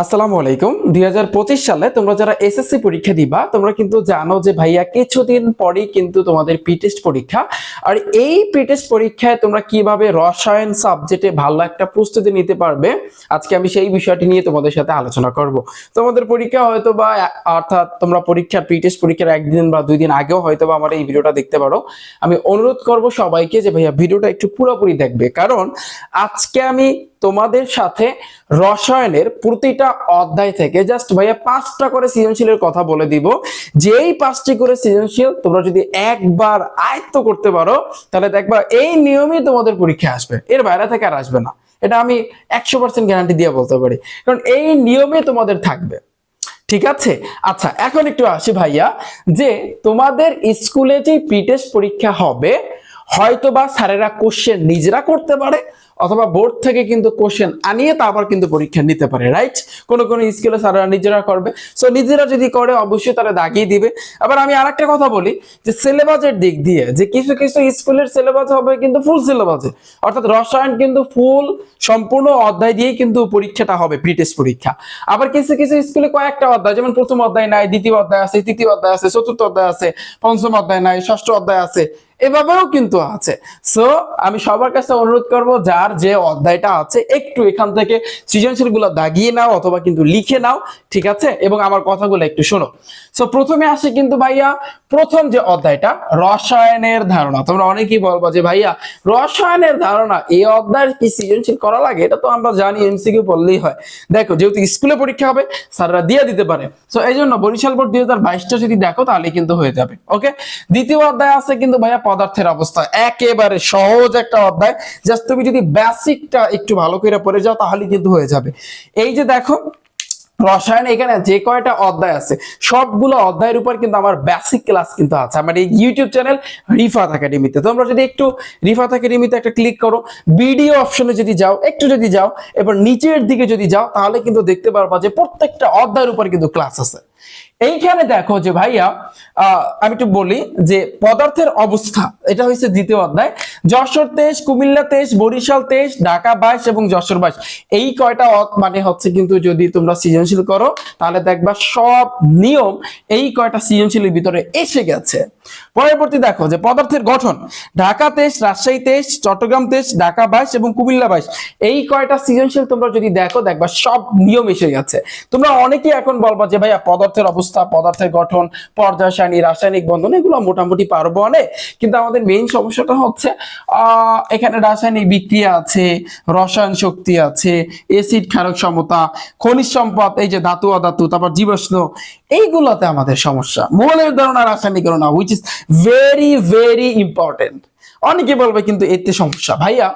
আসসালামু আলাইকুম। দুই হাজার পঁচিশ সালে তোমরা যারা এসএসসি পরীক্ষা দিবা, তোমরা কিন্তু জানো যে ভাইয়া কিছুদিন পরেই কিন্তু তোমাদের পিটেস্ট পরীক্ষা। আর এই পিটেস্ট পরীক্ষায় তোমরা কীভাবে রসায়ন সাবজেক্টে ভালো একটা প্রস্তুতি নিতে পারবে, আজকে আমি সেই বিষয়টি নিয়ে তোমাদের সাথে আলোচনা করব। তোমাদের পরীক্ষা হয়তো বা অর্থাৎ তোমরা পরীক্ষার পিটেস্ট পরীক্ষার একদিন বা দুই দিন আগেও হয়তো বা আমার এই ভিডিওটা দেখতে পারো। আমি অনুরোধ করব সবাইকে যে ভাইয়া ভিডিওটা একটু পুরোপুরি দেখবে। কারণ আজকে আমি তোমাদের সাথে রসায়নের প্রতিটা অধ্যায় থেকে জাস্ট ভাইয়া পাঁচটা করে সৃজনশীলের কথা বলে দিব। যেই পাঁচটি করে সৃজনশীল তোমরা যদি একবার আয়ত্ত করতে পারো, তাহলে দেখবা এই নিয়মই তোমাদের পরীক্ষা আসবে। এর বাইরে থেকে আর আসবে না। এটা আমি একশো পার্সেন্ট গ্যারান্টি দিয়ে বলতে পারি। কারণ এই নিয়মে তোমাদের থাকবে। ঠিক আছে? আচ্ছা এখন একটু আসি ভাইয়া। যে তোমাদের স্কুলে যে প্রিটেস্ট পরীক্ষা হবে হয়তো বা স্যারেরা কোশ্চেন নিজেরা করতে পারে অথবা বোর্ড থেকে কিন্তু কোশ্চেন আনিয়ে তারপর কিন্তু পরীক্ষা নিতে পারে রাইট কোনো কোনো স্কুলে স্যারেরা নিজেরা করবে। সো নিজেরা যদি করে, অবশ্যই তারা দাগিয়ে দিবে। আবার আমি আরেকটা কথা বলি, যে সিলেবাসের দিক দিয়ে, যে কিছু কিছু স্কুলের সিলেবাস হবে কিন্তু ফুল সিলেবাসে অর্থাৎ রসায়ন কিন্তু ফুল সম্পূর্ণ অধ্যায় দিয়েই কিন্তু পরীক্ষাটা হবে প্রিটেস্ট পরীক্ষা। আবার কিছু কিছু স্কুলে কয়েকটা অধ্যায়, যেমন প্রথম অধ্যায় নাই, দ্বিতীয় অধ্যায় আছে, তৃতীয় অধ্যায় আছে, চতুর্থ অধ্যায় আছে, পঞ্চম অধ্যায় নাই, ষষ্ঠ অধ্যায় আছে, এভাবেও কিন্তু আছে। সো আমি সবার কাছে অনুরোধ করব, যার যে অধ্যায়টা আছে, একটু এখান থেকে সৃজনশীলগুলো দাগিয়ে নাও অথবা কিন্তু লিখে নাও, ঠিক আছে? এবং আমার কথাগুলো একটু শোনো। সো প্রথমে আসে কিন্তু ভাইয়া, প্রথম যে অধ্যায়টা, রসায়নের ধারণা। তোমরা অনেকেই বলব যে ভাইয়া, রসায়নের ধারণা, এই অধ্যায়ের কি সৃজনশীল করা লাগে? এটা তো আমরা জানি এমসিকিউ বললেই হয়। দেখো, যেহেতু স্কুলে পরীক্ষা হবে, স্যাররা দিয়ে দিতে পারে। সো এই জন্য বরিশাল বোর্ড দুই হাজার বাইশটা যদি দেখো, তাহলে কিন্তু হয়ে যাবে, ওকে? দ্বিতীয় অধ্যায় আছে কিন্তু ভাইয়া, পদার্থের অবস্থা। একেবারে সহজ একটা অধ্যায়। জাস্ট তুমি যদি বেসিকটা একটু ভালো করে পড়ে যাও তাহলে কিন্তু হয়ে যাবে। এই যে দেখো, রসায়ন এখানে যে কয়টা অধ্যায় আছে, সবগুলো অধ্যায়ের উপর কিন্তু আমার বেসিক ক্লাস কিন্তু আছে। আমার এই ইউটিউব চ্যানেল রিফাত একাডেমিতে তোমরা যদি একটু রিফাত একাডেমিতে একটা ক্লিক করো ভিডিও অপশনে যদি যাও, একটু যদি যাও, এবার নিচের দিকে যদি যাও, তাহলে কিন্তু দেখতে পারবা যে প্রত্যেকটা অধ্যায়ের উপর কিন্তু ক্লাস আছে। এইখানে দেখো যে ভাইয়া আমি একটু বলি যে পদার্থের অবস্থা, এটা হচ্ছে দ্বিতীয় অধ্যায়। যশোর তেইশ, কুমিল্লা তেইশ, বরিশাল তেইশ, ঢাকা বাইশ এবং যশোর বাইশ। এই কয়টা মানে হচ্ছে কিন্তু যদি তোমরা সৃজনশীল করো, তাহলে দেখবা সব নিয়ম এই কয়টা সৃজনশীলের ভিতরে এসে গেছে। পরবর্তী দেখো যে পদার্থের গঠন। ঢাকা তেইশ, রাজশাহী তেইশ, চট্টগ্রাম তেইশ, ঢাকা বাইশ এবং কুমিল্লা বাইশ। এই কয়টা সৃজনশীল তোমরা যদি দেখো, দেখবা সব নিয়ম এসে গেছে। তোমরা অনেকেই এখন বলবা যে ভাইয়া পদার্থের অবস্থা পদার্থের গঠন, পর্যায় সারণী রাসায়নিক বন্ধন, এগুলো মোটামুটি পারব অনেক। কিন্তু আমাদের মেইন সমস্যাটা হচ্ছে এখানে রাসায়নিক বিক্রিয়া আছে, রসায়ন শক্তি আছে এসিড ক্ষারক সমতা, খনিজ সম্পদ, এই যে ধাতু, অধাতু, তারপর জীবাশ্ম, এইগুলোতে আমাদের সমস্যা। মৌলের ধারণা রাসায়নিক ধারণা which is very very important অনেকে বলবে, কিন্তু এতে সমস্যা। ভাইয়া,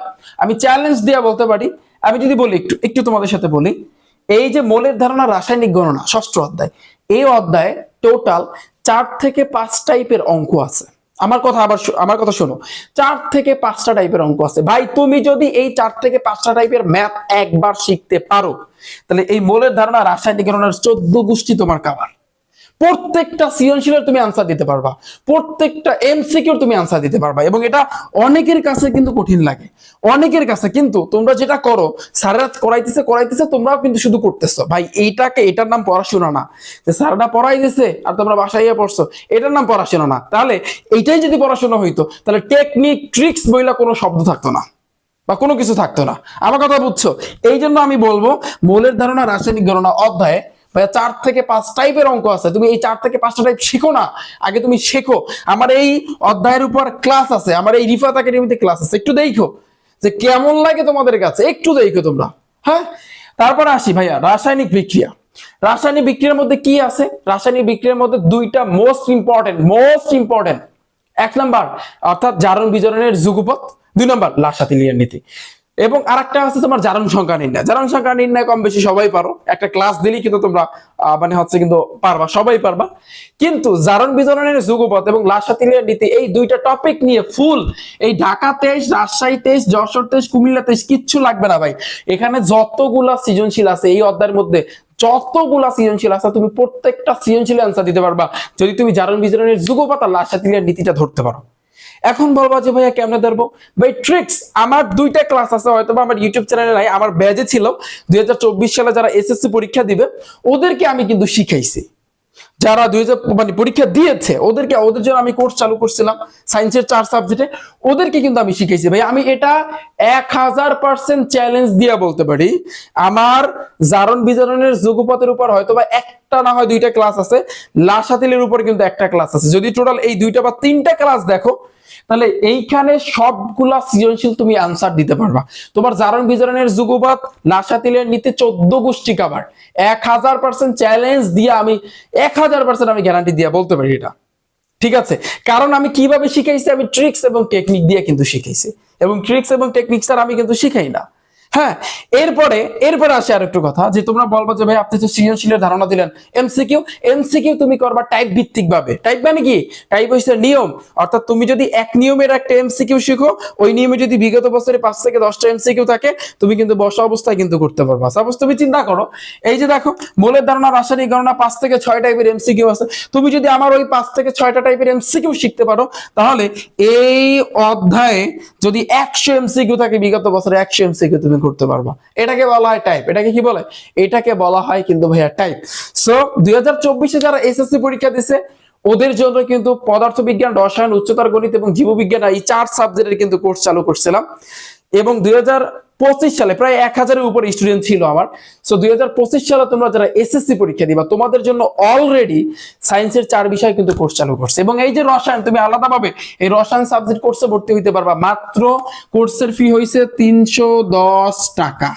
আমি চ্যালেঞ্জ দিয়ে বলতে পারি, আমি যদি বলি একটু একটু তোমাদের সাথে বলি, এই যে মোলের ধারণা রাসায়নিক গণনা, ষষ্ঠ অধ্যায় এই অধ্যায়ে টোটাল চার থেকে পাঁচ টাইপের অঙ্ক আছে। আমার কথা আবার আমার কথা শোনো। চার থেকে পাঁচটা টাইপের অঙ্ক আছে। ভাই, তুমি যদি এই চার থেকে পাঁচটা টাইপের ম্যাথ একবার শিখতে পারো, তাহলে এই মোলের ধারণা রাসায়নিক গণনার চোদ্দ গোষ্ঠী তোমার কাবার প্রত্যেকটা সৃজনশীলের তুমি আনসার দিতে পারবা। প্রত্যেকটা এমসিকিউর তুমি আনসার দিতে পারবা। এবং এটা অনেকের কাছে কিন্তু কঠিন লাগে। অনেকের কাছে কিন্তু তোমরা যেটা করো স্যারেরা করাইতেছে করাইতেছে, তোমরাও কিন্তু শুধু করতেছো। ভাই, এইটাকে, এটার নাম পড়াশোনা না। যে স্যাররা পড়াই দিছে আর তোমরা বাসায় পড়ছো, এটার নাম পড়াশোনা না। তাহলে এইটাই যদি পড়াশোনা হইতো, তাহলে টেকনিক ট্রিক্স বইলা কোনো শব্দ থাকতো না। বা কোনো কিছু থাকতো না। আমার কথা বুঝছ? এই জন্য আমি বলব, মৌলের ধারণা রাসায়নিক গণনা অধ্যায়ে ভাইয়া, চার থেকে পাঁচ টাইপের অঙ্ক আছে। তুমি এই চার থেকে পাঁচটা টাইপ শেখো না, আগে তুমি শেখো। আমার এই অধ্যায়ের উপর ক্লাস আছে, আমার এই রিফাত একাডেমিতে ক্লাস আছে, একটু দেখো যে কেমন লাগে তোমাদের কাছে, একটু দেখো তোমরা হ্যাঁ? তারপর আসি ভাইয়া, রাসায়নিক বিক্রিয়া। রাসায়নিক বিক্রিয়ার মধ্যে কি আছে? রাসায়নিক বিক্রিয়ার মধ্যে দুইটা মোস্ট ইম্পর্টেন্ট মোস্ট ইম্পর্টেন্ট এক নাম্বার, অর্থাৎ জারণ বিজারণের যুগপথ, দুই নাম্বার লাসাতিলিয়ার নীতি। এবং আরেকটা আছে তোমার জারণ সংখ্যা নির্ণয়। জারণ সংখ্যা নির্ণয় কম বেশি সবাই পারো। একটা ক্লাস দিলেই কিন্তু তোমরা মানে হচ্ছে কিন্তু পারবা, সবাই পারবা। কিন্তু জারণ বিজরণের যুগপথ এবং নীতি, এই দুইটা টপিক নিয়ে ফুল এই ঢাকা তেইশ, রাজশাহী তেইশ, যশোর তেইশ, কুমিল্লা তেইশ, কিচ্ছু লাগবে না ভাই। এখানে যতগুলা সৃজনশীল আছে এই অধ্যায়ের মধ্যে, যতগুলা সৃজনশীল আছে, তুমি প্রত্যেকটা সৃজনশীল আনসার দিতে পারবা। যদি তুমি জারণ বিজারণের যুগপথ আর লাসাতিলিয়ার নীতিটা ধরতে পারো। এখন বলবা যে ভাইয়া কেমনে ধরবো? ভাই ট্রিক্স আমার দুইটা ক্লাস আছে হয়তো আমার ইউটিউব চ্যানেলে নাই, আমার ব্যাজে ছিল। দুই হাজার চব্বিশ সালে যারা এসএসসি পরীক্ষা দিবে, ওদেরকে আমি কিন্তু শিখাইছি। যারা দুই মানে পরীক্ষা দিয়েছে, ওদেরকে, ওদের জন্য আমি কোর্স চালু করছিলাম সায়েন্সের চার সাবজেক্টে ওদেরকে কিন্তু আমি শিখেছি ভাই, আমি এটা এক হাজার পার্সেন্ট চ্যালেঞ্জ দিয়ে বলতে পারি। আমার জারণ বিজারণের যুগপথের উপর হয়তো বা একটা না হয় দুইটা ক্লাস আছে লাসাতিলের উপর কিন্তু একটা ক্লাস আছে। যদি টোটাল এই দুইটা বা তিনটা ক্লাস দেখো তাহলে এইখানে সবগুলা সৃজনশীল তুমি আনসার দিতে পারবা। তোমার জারণ বিজারণের যুগপাত লাসাতিলের নিতে চোদ্দ গোষ্ঠী কাবার এক হাজার পার্সেন্ট চ্যালেঞ্জ দিয়ে আমি, এক হাজার পার্সেন্ট আমি গ্যারান্টি দিয়ে বলতে পারি এটা। ঠিক আছে? কারণ আমি কীভাবে শিখাইছি? আমি ট্রিক্স এবং টেকনিক দিয়ে কিন্তু শিখাইছি। এবং ট্রিক্স এবং টেকনিক স্যার আমি কিন্তু শিখাই না। হ্যাঁ এরপরে এরপরে আসে আর একটু কথা, যে তোমরা বলব যে ভাই আপনি তো সৃজনশীলের ধারণা দিলেন। এমসিকিউ এমসিকিউ তুমি করবা টাইপ ভিত্তিক ভাবে। টাইপ মানে কি? টাইপ হচ্ছে নিয়ম। অর্থাৎ তুমি যদি এক নিয়মের একটা এমসিকিউ শিখো, ওই নিয়মে যদি বিগত বছরে পাঁচ থেকে দশটা এমসিকিউ থাকে, তুমি কিন্তু বসা অবস্থায় কিন্তু করতে পারবা। সাপোজ তুমি চিন্তা করো, এই যে দেখো, মূলের ধারণা, রাসায়নিক গণনা, পাঁচ থেকে ছয় টাইপের এমসিকিউ আছে। তুমি যদি আমার ওই পাঁচ থেকে ছয়টা টাইপের এমসিকিউ শিখতে পারো, তাহলে এই অধ্যায়ে যদি একশো এমসিকিউ থাকে, বিগত বছরে একশো এমসিকিউ তুমি করতে পারবা। এটাকে বলা হয় টাইপ এটাকে কি বলে? এটাকে বলা হয় কিন্তু ভাইয়া টাইপ সো দুই যারা এসএসসি পরীক্ষা দিছে, ওদের জন্য কিন্তু পদার্থ বিজ্ঞান রসায়ন, উচ্চতর গণিত এবং জীববিজ্ঞান এই চার সাবজেক্টের কিন্তু কোর্স চালু করছিলাম। এবং দুই হাজার পঁচিশ সালে, প্রায় এক হাজারের উপর স্টুডেন্ট ছিল আমার। সো দুই হাজার পঁচিশ সালে তোমরা যারা এসএসসি পরীক্ষা দিবা, তোমাদের জন্য অলরেডি সায়েন্সের চার বিষয় কিন্তু কোর্স চালু করছে। এবং এই যে রসায়ন, তুমি আলাদাভাবে এই রসায়ন সাবজেক্ট কোর্সে ভর্তি হইতে পারবা। মাত্র কোর্সের ফি হয়েছে তিনশো দশ টাকা।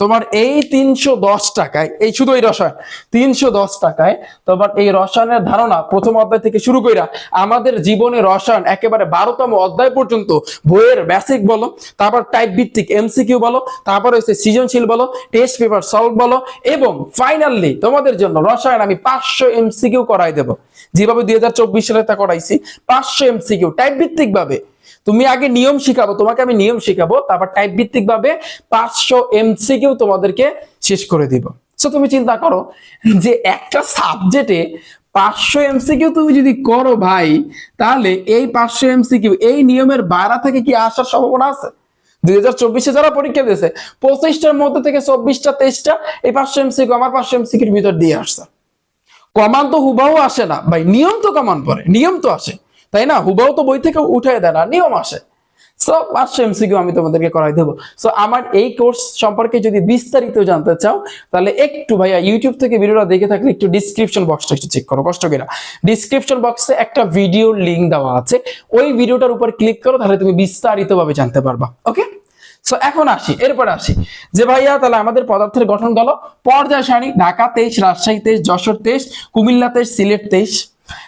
তোমার এই তিনশো দশ টাকায়, এই শুধু এই রসায়ন, তিনশো দশ টাকায় তোমার এই রসায়নের ধারণা প্রথম অধ্যায় থেকে শুরু কইরা আমাদের জীবনে রসায়ন একেবারে বারোতম অধ্যায় পর্যন্ত বইয়ের বেসিক বলো, তারপর টাইপ ভিত্তিক এমসিকিউ বলো, তারপর হচ্ছে সৃজনশীল বলো টেস্ট পেপার সলভ বলো, এবং ফাইনালি তোমাদের জন্য রসায়ন আমি পাঁচশো এমসিকিউ করাই দেবো। যেভাবে দুই হাজার চব্বিশ সালে তা করাইছি, পাঁচশো এমসিকিউ টাইপ ভিত্তিক ভাবে তুমি আগে নিয়ম শিখাবো, তোমাকে আমি নিয়ম শিখাবো, তারপর টাইপ ভিত্তিক ভাবে পাঁচশো এমসিকিউ তোমাদেরকে শেষ করে দিব। সো তুমি চিন্তা করো যে একটা সাবজেক্টে পাঁচশো এমসিকিউ তুমি যদি করো ভাই, তাহলে এই পাঁচশো এমসিকিউ এই নিয়মের বাইরে থেকে কি আসার সম্ভাবনা আছে? দুই হাজার চব্বিশে যারা পরীক্ষা দিয়েছে, পঁচিশটার মধ্যে থেকে চব্বিশটা, তেইশটা এই পাঁচশো এমসি এমসিকিউ আমার পাঁচশো এমসি এমসিকিউর ভিতর দিয়ে আসছে। কমান তো হুবাও আসে না। ভাই, নিয়ম তো কমান পরে নিয়ম তো আসে। তাই না? হুবাও তো বই থেকে উঠে দেয় না নিয়ম আসে। সো পাঁচশো এমসিকিউ আমি তোমাদেরকে করাই দেবো। সো আমার এই কোর্স সম্পর্কে যদি বিস্তারিত জানতে চাও, তাহলে একটু ভাইয়া ইউটিউব থেকে ভিডিওটা দেখে থাকলে একটু ডিসক্রিপশন বক্সটা একটু চেক করো, কষ্ট করে ডিসক্রিপশন বক্সে একটা ভিডিও লিঙ্ক দেওয়া আছে। ওই ভিডিওটার উপর ক্লিক করো, তাহলে তুমি বিস্তারিতভাবে জানতে পারবা ওকে সো এখন আসি, এরপরে আসি। যে ভাইয়া, তাহলে আমাদের পদার্থের গঠন গেল। পর্যায় সারণী, ঢাকা তেইশ, রাজশাহী তেইশ, যশোর তেইশ, কুমিল্লা তেইশ, সিলেট তেইশ।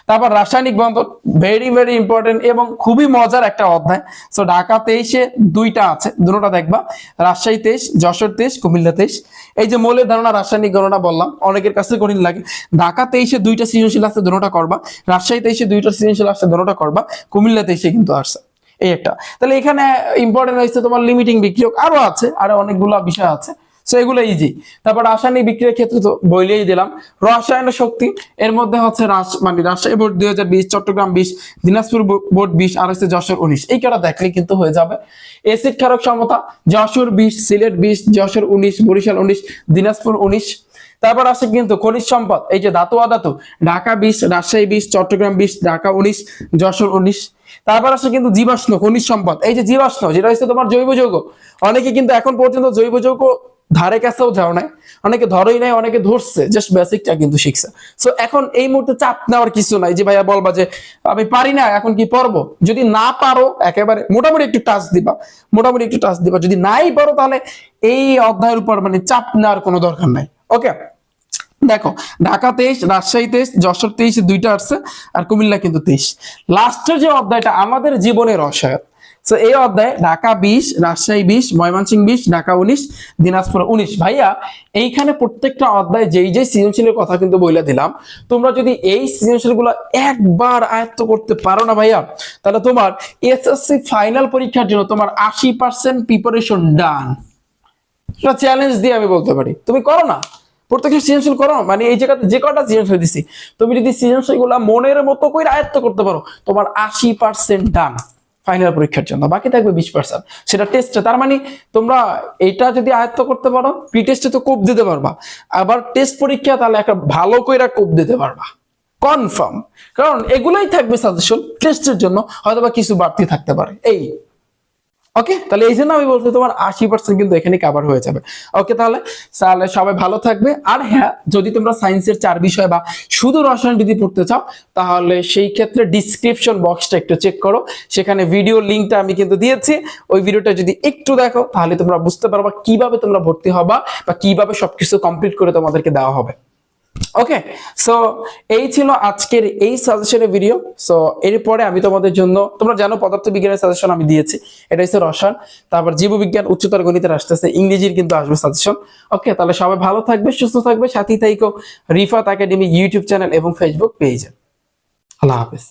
তারপর রাসায়নিক বন্ধন ভেরি ভেরি ইম্পর্টেন্ট এবং খুবই মজার একটা অধ্যায়। সো ঢাকা তেইশে দুইটা আছে, দুটোটা দেখবা। রাজশাহী তেইশ, যশোর তেইশ, কুমিল্লা তেইশ। এই যে মৌলের ধারণা, রাসায়নিক গণনা বললাম, অনেকের কাছে কঠিন লাগে। ঢাকা তেইশে দুইটা সৃজনশীল আছে, দুটোটা করবা। রাজশাহী তেইশে দুইটা সৃজনশীল আছে, দুটোটা করবা। কুমিল্লা তেইশে কিন্তু আসছে, এই একটা। তাহলে এখানে ইম্পর্টেন্ট হয়েছে তোমার লিমিটিং বিক্রিয়ক। আরও আছে, আরও অনেকগুলো বিষয় আছে। সো এগুলো ইজি তারপর রাসায়নিক বিক্রিয়ার ক্ষেত্রে তো বইলেই দিলাম। রসায়ন শক্তি, এর মধ্যে হচ্ছে রাস মানে রাজশাহী বোর্ড দুই হাজার বিশ, চট্টগ্রাম বিশ, দিনাজপুর বোর্ড বিশ আর হচ্ছে যশোর উনিশ। এই কটা দেখলে কিন্তু হয়ে যাবে। এসিড ক্ষারক সমতা, যশোর বিশ, সিলেট বিশ, যশোর উনিশ, বরিশাল উনিশ, দিনাজপুর উনিশ। তারপর আসে কিন্তু খনিজ সম্পদ, এই যে ধাতু অধাতু, ঢাকা বিশ, রাজশাহী বিশ, চট্টগ্রাম বিশ, ঢাকা উনিশ, যশোর উনিশ। তারপর আসে কিন্তু জীবাশ্ম, খনিজ সম্পদ, এই যে জীবাশ্ম, যেটা হচ্ছে তোমার জৈব যৌগ। অনেকে কিন্তু এখন পর্যন্ত জৈব যৌগ ধারে কাছেও যাও নাই, অনেকে ধরেই নাই, অনেকে ধরছে জাস্ট বেসিকটা কিন্তু শিখছে। সো এখন এই মুহূর্তে চাপ নেওয়ার কিছু নাই যে, ভাইয়া, বলবা যে, আমি পারি না, এখন কি পড়ব? যদি না পারো, একেবারে মোটামুটি একটু টাচ দিবা, মোটামুটি একটু টাচ দিবা। যদি নাই পারো, তাহলে এই অধ্যায়ের উপর মানে চাপ নেওয়ার কোনো দরকার নাই। ওকে দেখো, ঢাকা তেইশ, রাজশাহী তেইশ, যশোর তেইশ, দুইটা আসছে, আর কুমিল্লা কিন্তু তেইশ। লাস্টের যে অধ্যায়টা, আমাদের জীবনের রসায়ন তো এই অধ্যায়ে ঢাকা বিশ, রাজশাহী বিশ, ময়মনসিংহ বিশ, ঢাকা উনিশ, দিনাজপুর উনিশ। ভাইয়া, এইখানে প্রত্যেকটা অধ্যায় যেই যেই সৃজনশীলের কথা কিন্তু বলে দিলাম, তোমরা যদি এই সৃজনশীলগুলো একবার আয়ত্ত করতে পারো না ভাইয়া, তাহলে তোমার এসএসসি ফাইনাল পরীক্ষার জন্য তোমার আশি পার্সেন্ট প্রিপারেশন ডান এটা চ্যালেঞ্জ দিয়ে আমি বলতে পারি। তুমি করো না। প্রত্যেকটা সৃজনশীল করো। মানে এই জায়গাতে যে কটা সৃজনশীল দিছি, তুমি যদি সৃজনশীলগুলা মনের মতো করে আয়ত্ত করতে পারো, তোমার আশি পার্সেন্ট ডান ফাইনাল পরীক্ষার জন্য, বাকি থাকবে বিশ পার্সেন্ট সেটা টেস্টে তার মানে তোমরা এটা যদি আয়ত্ত করতে পারো প্রি টেস্টে তো কোপ দিতে পারবা। আবার টেস্ট পরীক্ষা তাহলে একটা ভালো করে কোপ দিতে পারবা। কনফার্ম কারণ এগুলাই থাকবে সাজেশন টেস্টের জন্য হয়তো বা কিছু বাড়তি থাকতে পারে। এই ওকে তাহলে এই জন্য আমি বলছি তোমার আশি পার্সেন্ট কিন্তু এখানে কাভার হয়ে যাবে। ওকে তাহলে তাহলে সবাই ভালো থাকবে। আর হ্যাঁ যদি তোমরা সায়েন্সের চার বিষয় বা শুধু রসায়ন যদি পড়তে চাও, তাহলে সেই ক্ষেত্রে ডিসক্রিপশন বক্সটা একটু চেক করো। সেখানে ভিডিও লিঙ্কটা আমি কিন্তু দিয়েছি। ওই ভিডিওটা যদি একটু দেখো, তাহলে তোমরা বুঝতে পারবা কীভাবে তোমরা ভর্তি হবা বা কীভাবে সবকিছু কমপ্লিট করে তোমাদেরকে দেওয়া হবে। ওকে সো এই ছিল আজকের এই সাজেশনের ভিডিও সো এরপরে আমি তোমাদের জন্য, তোমরা জানো পদার্থ বিজ্ঞানের সাজেশন আমি দিয়েছি। এটা হচ্ছে রসায়ন। তারপর জীববিজ্ঞান, উচ্চতর গণিতের আসতেছে। ইংরেজির কিন্তু আসবে সাজেশন ওকে তাহলে সবাই ভালো থাকবে, সুস্থ থাকবে। সাথী তাইকো রিফাত একাডেমি ইউটিউব চ্যানেল এবং ফেসবুক পেজে আল্লাহ হাফেজ।